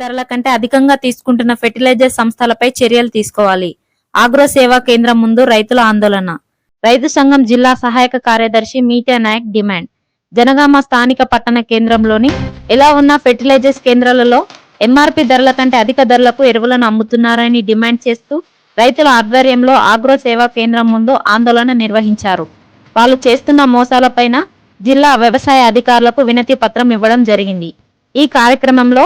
ధరల కంటే అధికంగా తీసుకుంటున్న ఫెర్టిలైజర్ సంస్థలపై చర్యలు తీసుకోవాలి. ఆగ్రో సేవా కేంద్రం ముందు రైతుల ఆందోళన. రైతు సంఘం జిల్లా సహాయక కార్యదర్శి మీటా నాయక్ డిమాండ్. జనగామ స్థానిక పట్టణ కేంద్రంలోని ఎలా ఉన్న ఫెర్టిలైజర్స్ కేంద్రాలలో ఎంఆర్పి ధరల కంటే అధిక ధరలకు ఎరువులను అమ్ముతున్నారని డిమాండ్ చేస్తూ రైతుల ఆధ్వర్యంలో ఆగ్రో సేవా కేంద్రం ముందు ఆందోళన నిర్వహించారు. వాళ్ళు చేస్తున్న మోసాలపైన జిల్లా వ్యవసాయ అధికారులకు వినతి పత్రం ఇవ్వడం జరిగింది. ఈ కార్యక్రమంలో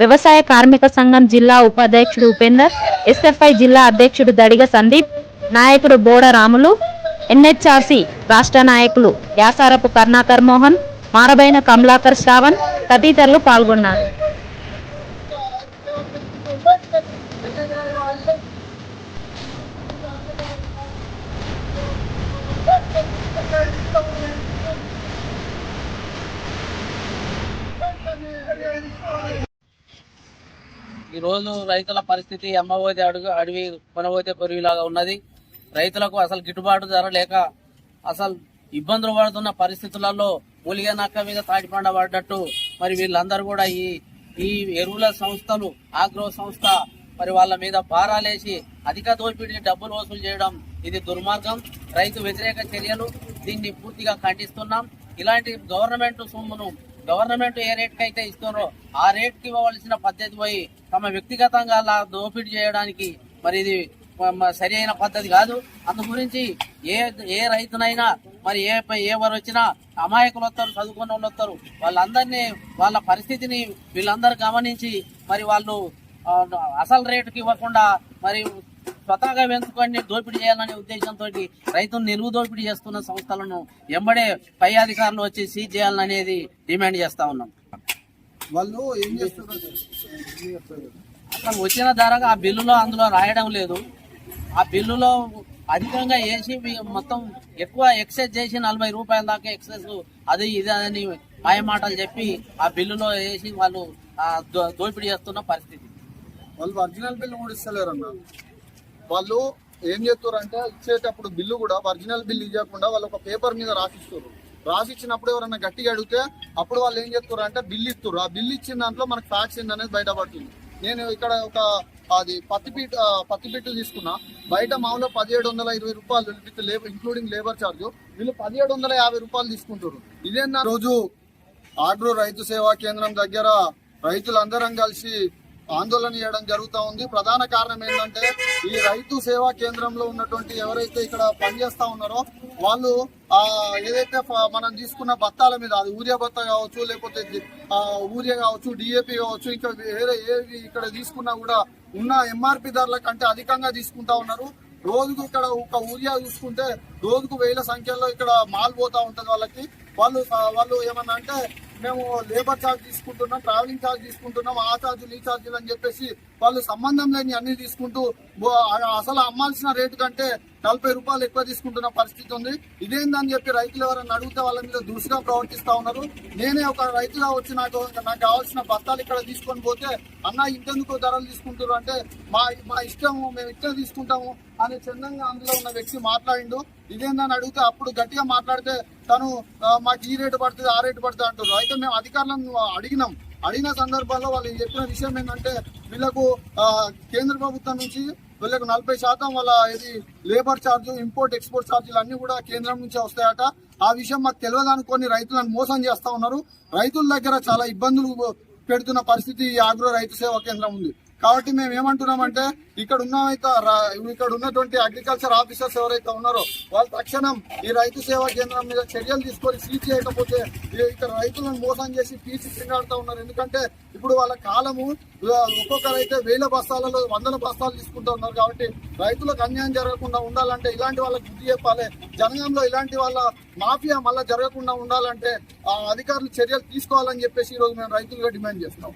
వ్యవసాయ కార్మిక సంఘం జిల్లా ఉపాధ్యక్షుడు ఉపేందర్ ఎస్ఎఫ్ఐ జిల్లా అధ్యక్షుడు దడిగ సందీప్ నాయకుడు బోడ రాములు ఎన్హెచ్ఆర్సి రాష్ట్ర నాయకులు యాసారపు కర్ణాకర్ మోహన్ మారబైన కమలాకర్ శ్రావణ్ తదితరులు పాల్గొన్నారు. ఈ రోజు రైతుల పరిస్థితి అమ్మబోతే అడుగు అడవి కొనబోతే పొరివిలాగా ఉన్నది. రైతులకు అసలు గిట్టుబాటు ధర లేక అసలు ఇబ్బందులు పడుతున్న పరిస్థితులలో మూలిగే నక్క మీద తాటిపండ పడ్డట్టు. మరి వీళ్ళందరూ కూడా ఈ ఈ ఎరువుల సంస్థలు ఆగ్రో సంస్థ మరి వాళ్ళ మీద భారాలేసి అధిక దోపిడీ డబ్బులు వసూలు చేయడం ఇది దుర్మార్గం. రైతు వ్యతిరేక చర్యలు దీన్ని పూర్తిగా ఖండిస్తున్నాం. ఇలాంటి గవర్నమెంట్ సొమ్మును గవర్నమెంట్ ఏ రేట్కి అయితే ఇస్తున్నారో ఆ రేట్కి ఇవ్వవలసిన పద్ధతి పోయి తమ వ్యక్తిగతంగా అలా దోపిడీ చేయడానికి మరి ఇది సరి అయిన పద్ధతి కాదు. అందు గురించి ఏ ఏ రైతునైనా మరి ఏ ఎవరు వచ్చినా అమాయకులు వస్తారు చదువుకున్న వాళ్ళు వస్తారు. వాళ్ళందరినీ వాళ్ళ పరిస్థితిని వీళ్ళందరూ గమనించి మరి వాళ్ళు అసలు రేటుకి ఇవ్వకుండా మరి స్వతహాగా పెంచుకొని దోపిడీ చేయాలనే ఉద్దేశంతో రైతును నిలువు దోపిడీ చేస్తున్న సంస్థలను ఎంబడే పై అధికారులు వచ్చి సీజ్ చేయాలనేది డిమాండ్ చేస్తా ఉన్నాం. వాళ్ళు ఏం చేస్తున్నారు? అసలు వచ్చిన ధరగా ఆ బిల్లులో అందులో రాయడం లేదు. ఆ బిల్లులో అధికంగా వేసి మొత్తం ఎక్కువ ఎక్సైజ్ చేసి నలభై రూపాయల దాకా ఎక్సైజ్ అది ఇది అని మాయమాటలు చెప్పి ఆ బిల్లులో వేసి వాళ్ళు దోపిడీ చేస్తున్న పరిస్థితి. వాళ్ళు ఒరిజినల్ బిల్లు కూడా ఇస్తలేరు అన్న వాళ్ళు ఏం చేస్తారంటే ఇచ్చేటప్పుడు బిల్లు కూడా ఒరిజినల్ బిల్లు ఇవ్వకుండా వాళ్ళు ఒక పేపర్ మీద రాసిస్తారు. రాసి ఇచ్చినప్పుడు ఎవరైనా గట్టిగా అడిగితే అప్పుడు వాళ్ళు ఏం చేస్తారు అంటే బిల్లు ఇస్తారు. ఆ బిల్లు ఇచ్చిన దాంట్లో మనకు ఫ్యాక్స్ ఏందనేది బయటపడుతుంది. నేను ఇక్కడ ఒక అది పత్తి పీట పత్తి పీట్లు తీసుకున్నా. బయట మామూలుగా పదిహేడు వందల ఇరవై రూపాయలు with labour including labour charge వీళ్ళు పదిహేడు వందల యాభై రూపాయలు తీసుకుంటారు. ఇదేనా రోజు ఆగ్రో రైతు సేవా కేంద్రం దగ్గర రైతులందరం కలిసి ఆందోళన చేయడం జరుగుతూ ఉంది. ప్రధాన కారణం ఏంటంటే ఈ రైతు సేవా కేంద్రంలో ఉన్నటువంటి ఎవరైతే ఇక్కడ పనిచేస్తా ఉన్నారో వాళ్ళు ఆ ఏదైతే మనం తీసుకున్న బత్తాల మీద అది ఊరియా బత్త కావచ్చు లేకపోతే ఊరియా కావచ్చు డిఏపి కావచ్చు ఇంకా వేరే ఏవి ఇక్కడ తీసుకున్నా కూడా ఉన్న ఎంఆర్పి ధరల కంటే అధికంగా తీసుకుంటా ఉన్నారు. రోజుకు ఇక్కడ ఒక ఊరియా చూసుకుంటే రోజుకు వేల సంఖ్యలో ఇక్కడ మాల్ పోతా ఉంటది వాళ్ళకి. వాళ్ళు వాళ్ళు ఏమన్నా అంటే మేము లేబర్ ఛార్జ్ తీసుకుంటున్నాం ట్రావెలింగ్ ఛార్జ్ తీసుకుంటున్నాం ఆ ఛార్జీలు ఈ ఛార్జీలు అని చెప్పేసి వాళ్ళు సంబంధం లేని అన్ని తీసుకుంటూ అసలు అమ్మాల్సిన రేటు కంటే నలభై రూపాయలు ఎక్కువ తీసుకుంటున్న పరిస్థితి ఉంది. ఇదేందని చెప్పి రైతులు ఎవరైనా అడిగితే వాళ్ళ మీద దురుసుగా ప్రవర్తిస్తా ఉన్నారు. నేనే ఒక రైతుగా వచ్చి నాకు నాకు కావాల్సిన బత్తాలు ఇక్కడ తీసుకొని పోతే అన్న ఇంతెందుకు ధరలు తీసుకుంటారు అంటే మా మా ఇష్టము మేము ఇష్టం తీసుకుంటాము అనే చందంగా అందులో ఉన్న వ్యక్తి మాట్లాడిండు. ఇదేందని అడిగితే అప్పుడు గట్టిగా మాట్లాడితే తను మాకు ఈ రేటు పడుతుంది ఆ రేటు పడుతుంది అంటారు అయితే మేము అధికారులను అడిగినాం. అడిగిన సందర్భాల్లో వాళ్ళు చెప్పిన విషయం ఏంటంటే వీళ్ళకు కేంద్ర ప్రభుత్వం నుంచి వీళ్ళకు నలభై శాతం వాళ్ళ ఇది లేబర్ ఛార్జ్ ఇంపోర్ట్ ఎక్స్పోర్ట్ ఛార్జీలు అన్ని కూడా కేంద్రం నుంచి వస్తాయట. ఆ విషయం మాకు తెలియదు అనుకొని రైతులను మోసం చేస్తా ఉన్నారు. రైతుల దగ్గర చాలా ఇబ్బందులు పెడుతున్న పరిస్థితి ఈ ఆగ్రో రైతు సేవా కేంద్రం ఉంది. కాబట్టి మేము ఏమంటున్నామంటే ఇక్కడ ఉన్న ఇక్కడ ఉన్నటువంటి అగ్రికల్చర్ ఆఫీసర్స్ ఎవరైతే ఉన్నారో వాళ్ళు తక్షణం ఈ రైతు సేవా కేంద్రం మీద చర్యలు తీసుకొని సీజ్ చేయకపోతే ఇక్కడ రైతులను మోసం చేసి తీసి తిండాడుతూ ఉన్నారు. ఎందుకంటే ఇప్పుడు వాళ్ళ కాలము ఒక్కొక్కరైతే వేల బస్తాలలో వందల బస్తాలు తీసుకుంటూ ఉన్నారు కాబట్టి రైతులకు అన్యాయం జరగకుండా ఉండాలంటే ఇలాంటి వాళ్ళకి బుద్ధి చెప్పాలి. జనగంలో ఇలాంటి వాళ్ళ మాఫియా మళ్ళా జరగకుండా ఉండాలంటే ఆ అధికారులు చర్యలు తీసుకోవాలని చెప్పేసి ఈ రోజు మేము రైతులుగా డిమాండ్ చేస్తున్నాం.